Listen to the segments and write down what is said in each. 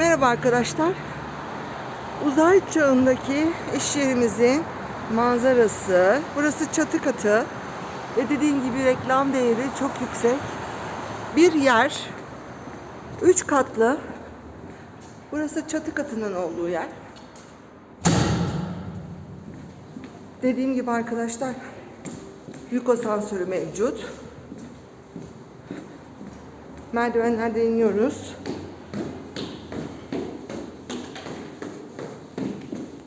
Merhaba arkadaşlar. Uzay çağındaki iş yerimizin manzarası. Burası çatı katı. Ve dediğim gibi reklam değeri çok yüksek. Bir yer. Üç katlı. Burası çatı katının olduğu yer. Dediğim gibi arkadaşlar yük asansörü mevcut. Merdivenlerden iniyoruz.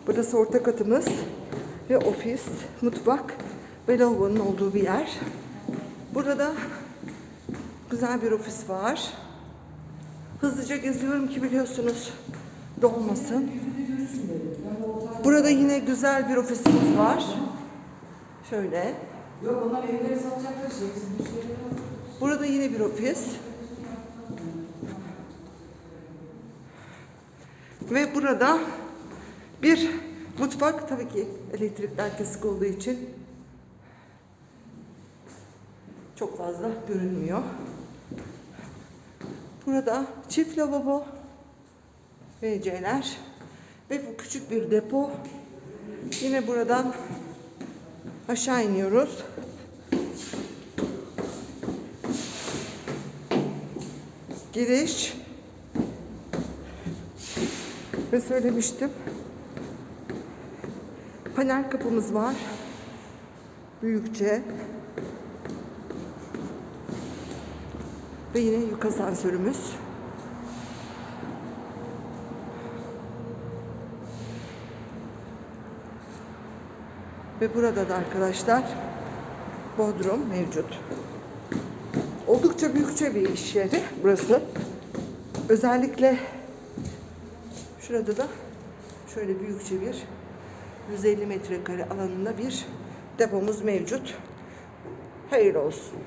Burası orta katımız ve ofis, mutfak ve lavabonun olduğu bir yer. Burada güzel bir ofis var. Hızlıca geziyorum ki biliyorsunuz dolmasın. Burada yine güzel bir ofisimiz var. Şöyle. Yok onlar evleri satacaklar şey. Burada yine bir ofis. Ve burada bir mutfak tabii ki elektrikler kesik olduğu için çok fazla görünmüyor. Burada çift lavabo WC'ler ve bu küçük bir depo. Yine buradan aşağı iniyoruz. giriş ve söylemiştim panel kapımız var büyükçe ve yine yük asansörümüz ve burada da arkadaşlar bodrum mevcut. Oldukça büyükçe bir iş yeri burası. Özellikle şurada da şöyle büyükçe bir 150 metrekare alanında bir depomuz mevcut. Hayırlı olsun.